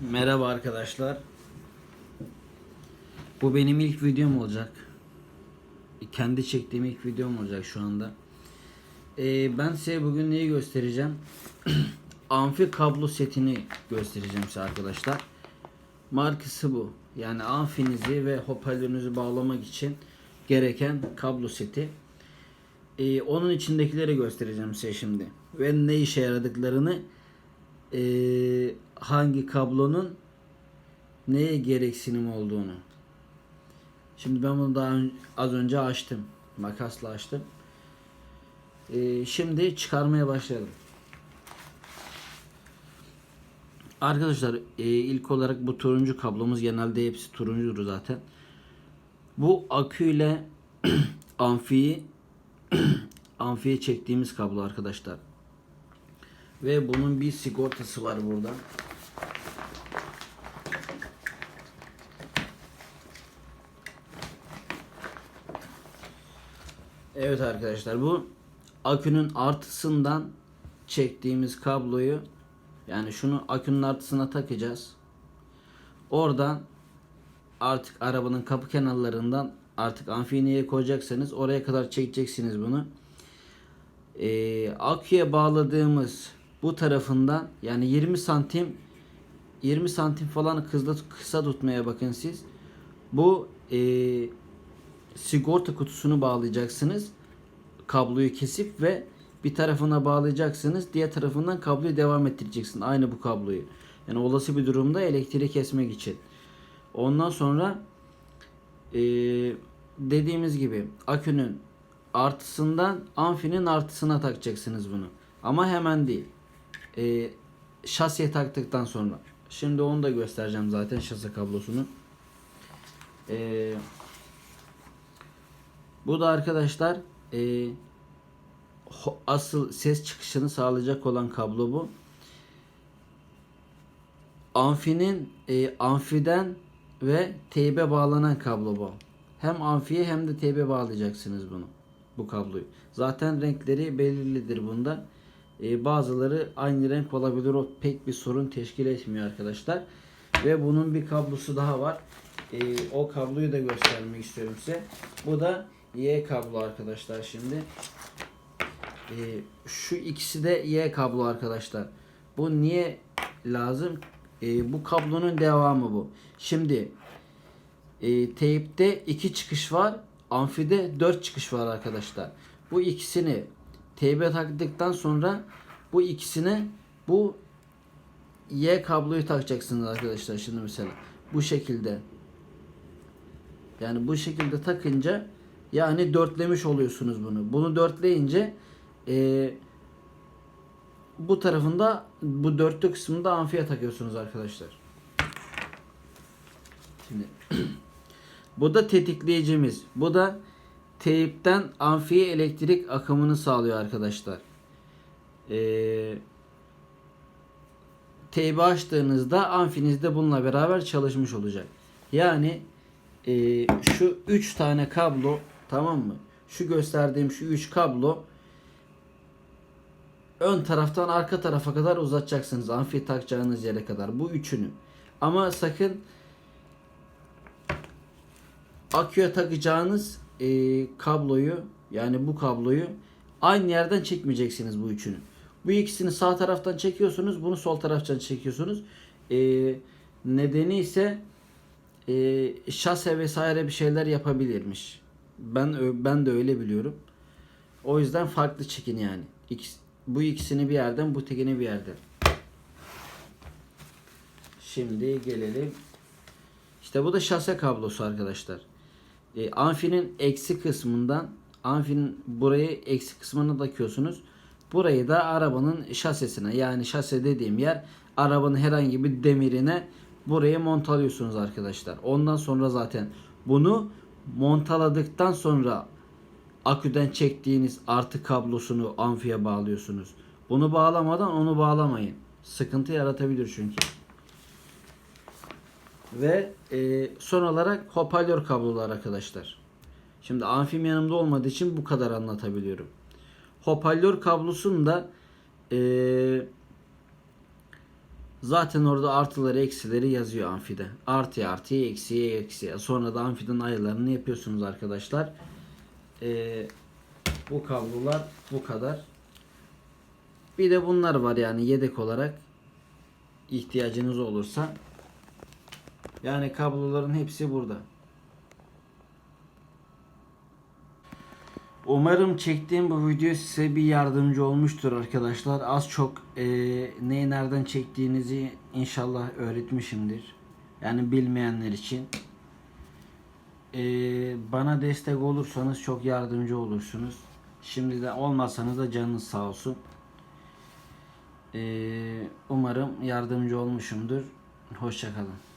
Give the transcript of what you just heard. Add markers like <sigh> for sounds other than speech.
Merhaba arkadaşlar. Bu benim ilk videom olacak. Kendi çektiğim ilk videom olacak şu anda. Ee, ben size bugün neyi göstereceğim? <clears throat> Amfi kablo setini göstereceğim size arkadaşlar. Markası bu. Yani amfinizi ve hoparlörünüzü bağlamak için gereken kablo seti. Ee, onun içindekileri göstereceğim size şimdi. Ve ne işe yaradıklarını ee, hangi kablonun neye gereksinim olduğunu. Şimdi ben bunu daha az önce açtım. Makasla açtım. Ee, şimdi çıkarmaya başlayalım. Arkadaşlar e, ilk olarak bu turuncu kablomuz genelde hepsi turuncudur zaten. Bu aküyle <clears throat> amfiyi <clears throat> amfiye çektiğimiz kablo arkadaşlar. Ve bunun bir sigortası var burada. Evet arkadaşlar bu akünün artısından çektiğimiz kabloyu yani şunu akünün artısına takacağız. Oradan artık arabanın kapı kenarlarından artık amfiyi neye koyacaksanız oraya kadar çekeceksiniz bunu. Ee, aküye bağladığımız bu tarafından yani 20 santim 20 santim falan kısa, kısa tutmaya bakın siz. Bu e, sigorta kutusunu bağlayacaksınız. Kabloyu kesip ve bir tarafına bağlayacaksınız. Diğer tarafından kabloyu devam ettireceksin. Aynı bu kabloyu. Yani olası bir durumda elektriği kesmek için. Ondan sonra e, dediğimiz gibi akünün artısından amfinin artısına takacaksınız bunu. Ama hemen değil. E, şasiye taktıktan sonra. Şimdi onu da göstereceğim zaten şase kablosunu. E, bu da arkadaşlar e, asıl ses çıkışını sağlayacak olan kablo bu. Amfinin e, amfiden ve teybe bağlanan kablo bu. Hem amfiye hem de teybe bağlayacaksınız bunu. Bu kabloyu. Zaten renkleri belirlidir bunda. E, bazıları aynı renk olabilir. O pek bir sorun teşkil etmiyor arkadaşlar. Ve bunun bir kablosu daha var. E, o kabloyu da göstermek istiyorum size. Bu da Y kablo arkadaşlar şimdi. E, şu ikisi de Y kablo arkadaşlar. Bu niye lazım? Bu kablonun devamı bu. Şimdi e, teypte iki çıkış var. Amfide dört çıkış var arkadaşlar. Bu ikisini teybe taktıktan sonra bu ikisine bu Y kabloyu takacaksınız arkadaşlar şimdi mesela. Bu şekilde. Yani bu şekilde takınca yani dörtlemiş oluyorsunuz bunu. Bunu dörtleyince e, bu tarafında bu dörtlü kısmında amfiye takıyorsunuz arkadaşlar. Şimdi <clears throat> bu da tetikleyicimiz. Bu da teyipten amfiye elektrik akımını sağlıyor arkadaşlar. Ee, teybi açtığınızda amfiniz de bununla beraber çalışmış olacak. Yani e, şu 3 tane kablo tamam mı? Şu gösterdiğim şu 3 kablo ön taraftan arka tarafa kadar uzatacaksınız. Amfi takacağınız yere kadar. Bu üçünü. Ama sakın aküye takacağınız e, kabloyu yani bu kabloyu aynı yerden çekmeyeceksiniz bu üçünü. Bu ikisini sağ taraftan çekiyorsunuz. Bunu sol taraftan çekiyorsunuz. E, nedeni ise e, şase vesaire bir şeyler yapabilirmiş. Ben ben de öyle biliyorum. O yüzden farklı çekin yani. İkisi, bu ikisini bir yerden, bu tekini bir yerden. Şimdi gelelim. İşte bu da şase kablosu arkadaşlar. E, amfinin eksi kısmından amfinin burayı eksi kısmına takıyorsunuz. Burayı da arabanın şasesine yani şase dediğim yer arabanın herhangi bir demirine buraya montalıyorsunuz arkadaşlar. Ondan sonra zaten bunu montaladıktan sonra aküden çektiğiniz artı kablosunu amfiye bağlıyorsunuz. Bunu bağlamadan onu bağlamayın. Sıkıntı yaratabilir çünkü. Ve e, son olarak hoparlör kablolar arkadaşlar. Şimdi amfim yanımda olmadığı için bu kadar anlatabiliyorum. Hoparlör kablosunu da e, Zaten orada artıları eksileri yazıyor amfide. Artıya artıya eksiye eksiye. Sonra da amfiden ayarlarını yapıyorsunuz arkadaşlar. Ee, bu kablolar bu kadar. Bir de bunlar var yani yedek olarak ihtiyacınız olursa. Yani kabloların hepsi burada. Umarım çektiğim bu video size bir yardımcı olmuştur arkadaşlar. Az çok e, neyi nereden çektiğinizi inşallah öğretmişimdir. Yani bilmeyenler için. E, bana destek olursanız çok yardımcı olursunuz. Şimdi de olmasanız da canınız sağ olsun. E, umarım yardımcı olmuşumdur. Hoşçakalın.